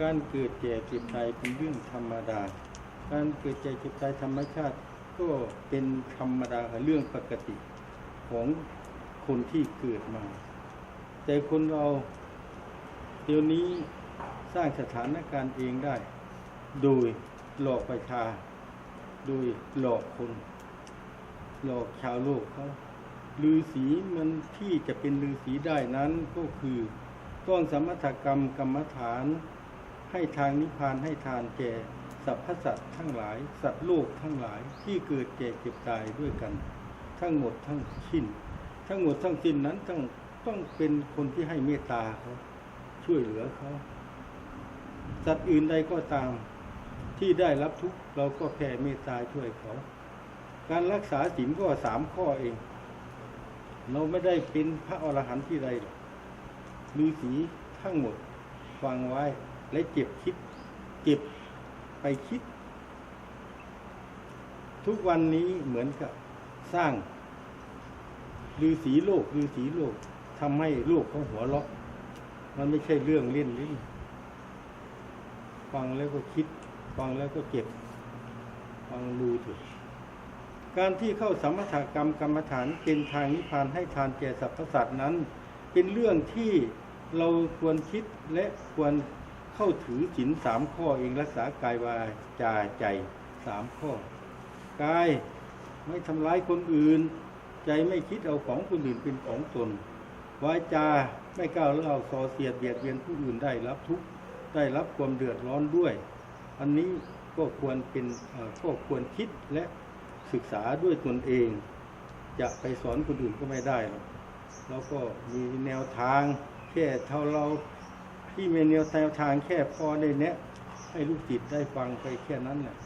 การเกิดแก่เจ็บตายเป็นเรื่องธรรมดา การเกิดแก่เจ็บตายธรรมชาติ ก็เป็นธรรมดาเรื่องปกติของคนที่เกิดมา แต่คนเราเดี๋ยวนี้สร้างสถานการณ์เองได้ โดยหลอกประชา โดยหลอกคน หลอกชาวโลกเขา ลือสีมันที่จะเป็นลือสีได้นั้นก็คือต้องสมถกรรมกรรมฐาน ให้ทางนิพพานให้ทานแก่สรรพสัตว์ทั้งหลาย สัตว์โลกทั้งหลายที่เกิดแก่เจ็บตายด้วยกัน ทั้งหมดทั้งสิ้น ทั้งหมดทั้งสิ้นนั้นต้องต้องเป็นคนที่ให้เมตตาเขาช่วยเหลือเขาสัตว์อื่นใดก็ตามที่ได้รับทุกข์เราก็แผ่เมตตาช่วยเขา การรักษาศีลก็สามข้อเอง เราไม่ได้เป็นพระอรหันต์ที่ใดหรอกฤาษีทั้งหมดฟังไว้และเจ็บคิดเก็บไปคิด ทุกวันนี้เหมือนกับสร้างฤาษีโลกฤาษีโลกทำให้โลกเขาหัวเราะมันไม่ใช่เรื่องเล่นลิ้นฟังแล้วก็คิด ฟังแล้วก็เจ็บ ฟังดูเถอะ การที่เข้าสัมมถกรรมกรรมฐานเป็นทางนิพพานให้ทานแก่สรรพสัตว์นั้น เป็นเรื่องที่เราควรคิดและควรเข้าถือศีลสามข้อเองรักษากายวาจาใจสามข้อกายไม่ทำร้ายคนอื่น ใจไม่คิดเอาของคนอื่นเป็นของตนวาจาไม่ก้าวเล่าส่อเสียดเบียดเบียนผู้อื่นได้รับทุกข์ได้รับความเดือดร้อนด้วย อันนี้ก็ควรเป็นก็ควรคิดและ ศึกษาด้วยตนเอง จะไปสอนคนอื่นก็ไม่ได้หรอกแล้วก็มีแนวทางแค่เท่าเราที่มีแนวแนวทางแค่พอได้แนะให้ลูกจิตได้ฟังไปแค่นั้นแหละ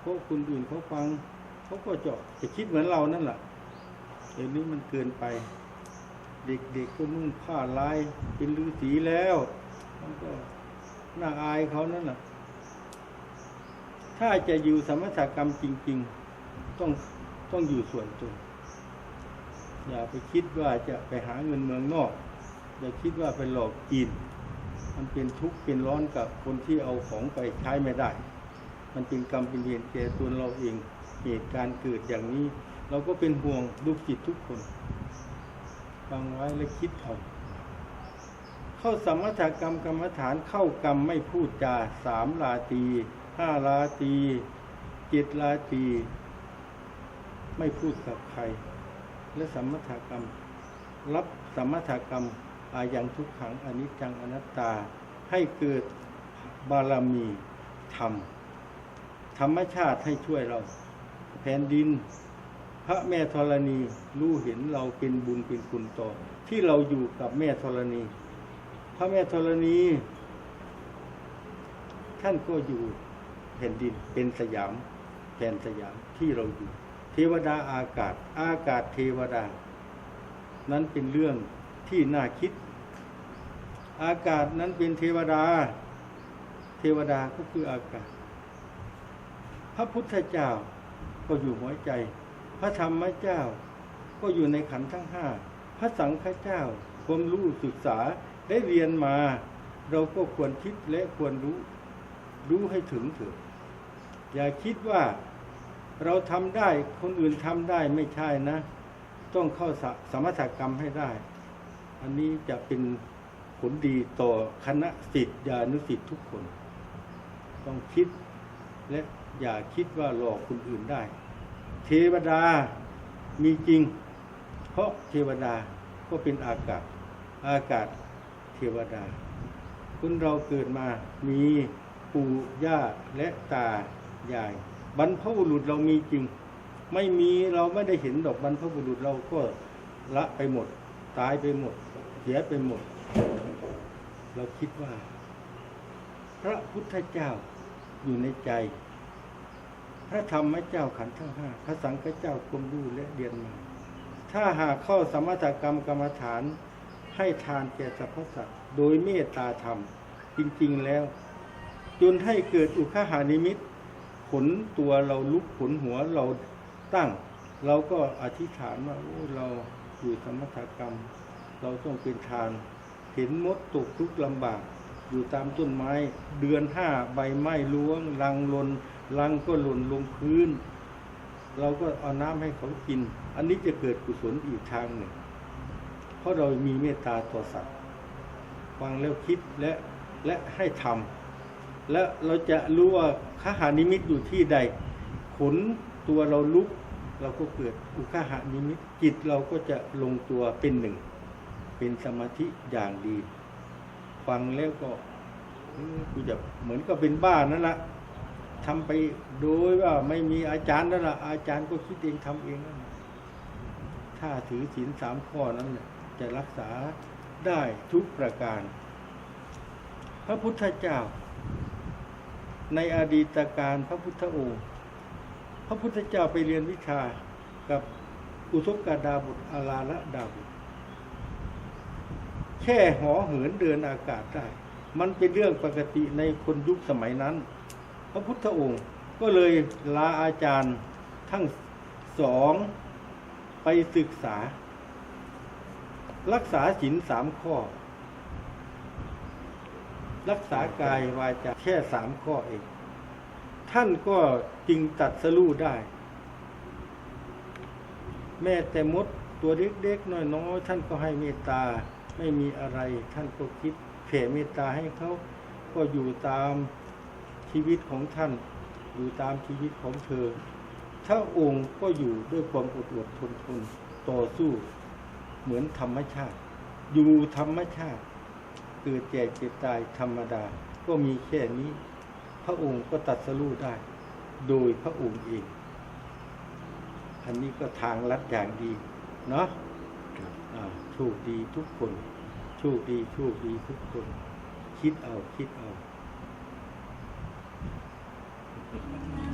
เพราะคนอื่นเขาฟังเขาก็จะจะคิดเหมือนเรานั่นแหละเดี๋ยวนี้มันเกินไป เด็กๆก็นุ่งผ้าลายเป็นฤาษีแล้วมันก็น่าอายเขานั่นแหละถ้าจะอยู่สมถกรรมจริง ๆ ต้องต้องอยู่ส่วนตนอย่าไปคิดว่าจะไปหาเงินเมืองนอก อย่าคิดว่าไปหลอกกิน มันเป็นทุกข์เป็นร้อนกับคนที่เอาของไปใช้ไม่ได้ มันเป็นกรรมเป็นเวรแก่ตัวเราเองเหตุการณ์เกิดอย่างนี้ เราก็เป็นห่วงลูกจิตทุกคนฟังไว้และคิดเอาเข้าสมถกรรมกรรมฐานเข้ากรรมไม่พูดจาสามลาตีห้าลาตีเจ็ดลาตี ไม่พูดกับใคร และสมถกรรม รับสมถกรรมอายังทุกขังอนิจจังอนัตตา ให้เกิดบารมีธรรม ธรรมชาติให้ช่วยเรา แผ่นดิน พระแม่ธรณีรู้เห็นเราเป็นบุญเป็นคุณต่อ ที่เราอยู่กับแม่ธรณี พระแม่ธรณี ท่านก็อยู่แผ่นดินเป็นสยามแผ่นสยามที่เราอยู่ ทวดาอากาศ อากาศเทวดา นั้นเป็นเรื่องที่น่าคิด อากาศนั้นเป็นเทวดา เทวดาก็คืออากาศ พระพุทธเจ้าก็อยู่หัวใจ พระธรรมเจ้า ก็อยู่ในขันธ์ทั้งห้า พระสังฆเจ้าความรู้ศึกษาได้เรียนมา เราก็ควรคิดและควรรู้ รู้ให้ถึงเถิดอย่าคิดว่า เราทำได้คนอื่นทำได้ไม่ใช่นะ ต้องเข้าสสมถกรรมให้ได้ อันนี้จะเป็นผลดีต่อคณะสิทธิญานุสิทธิทุกคน ต้องคิดและอย่าคิดว่าหลอกคนอื่นได้ เทวดามีจริง เพราะเทวดาก็เป็นอากาศ อากาศเทวดาคนเราเกิดมามีปู่ย่าและตายาย บรรพบุรุษเรามีจริง ไม่มีเราไม่ได้เห็นดอกบรรพบุรุษเราก็ละไปหมด ตายไปหมด เสียไปหมด เราคิดว่า พระพุทธเจ้าอยู่ในใจ พระธรรมเจ้าขันธ์ทั้งห้าพระสังฆเจ้าควมรู้และเรียนมา ถ้าหากเข้าสมถกรรมกรรมฐานให้ทานแก่สรรพสัตว์โดยเมตตาธรรมจริง ๆแล้ว จนให้เกิดอุคหานิมิต ขนตัวเราลุกขนหัวเราตั้ง เราก็อธิษฐานว่าโอ้เราอยู่สมถกรรม เราต้องเป็นทาน เห็นมดตกทุกลำบาก อยู่ตามต้นไม้ เดือนห้าใบไม้ล้วงรังลนรังก็หล่นลงพื้น เราก็เอาน้ำให้เขากิน อันนี้จะเกิดกุศลอีกทางหนึ่ง เพราะเรามีเมตตาต่อสัตว์ฟังแล้วคิดและและให้ทำ และเราจะรู้ว่าขหานิมิตอยู่ที่ใด ขนตัวเราลุก เราก็เกิดอุคหานิมิตจิตเราก็จะลงตัวเป็นหนึ่ง เป็นสมาธิอย่างดี ฟังแล้วก็กูจะเหมือนกับเป็นบ้านนั่นแหละทำไปโดยว่าไม่มีอาจารย์นั่นแหละอาจารย์ก็คิดเองทำเองนั่นถ้าถือศีลสามข้อนั้นเนี่ยจะรักษาได้ทุกประการ พระพุทธเจ้า ในอดีตการพระพุทธองค์พระพุทธเจ้าไปเรียนวิชากับอุทกกาดาบุตรอาลาละดาบุตรแค่หอเหินเดินอากาศได้ มันเป็นเรื่องปกติในคนยุคสมัยนั้น พระพุทธองค์ก็เลยลาอาจารย์ทั้งสองไปศึกษา รักษาศีลสามข้อ รักษากายวาจาแค่สามข้อเอง ท่านก็จึงตัดสรู้ได้ แม้แต่มดตัวเล็กๆน้อยๆท่านก็ให้เมตตาไม่มีอะไร ท่านก็คิดแผ่เมตตาให้เขาก็อยู่ตามชีวิตของท่าน อยู่ตามชีวิตของเธอ ถ้าองค์ก็อยู่ด้วยความอดอดทนทนต่อสู้เหมือนธรรมชาติ อยู่ธรรมชาติ กิดแก่เจ็บตายธรรมดา ก็มีแค่นี้ พระองค์ก็ตัดสรู้ได้ โดยพระองค์เอง อันนี้ก็ทางลัดอย่างดี เนาะอ่าโชคดีทุกคนโชคดีโชคดีทุกคน คิดเอาคิดเอาค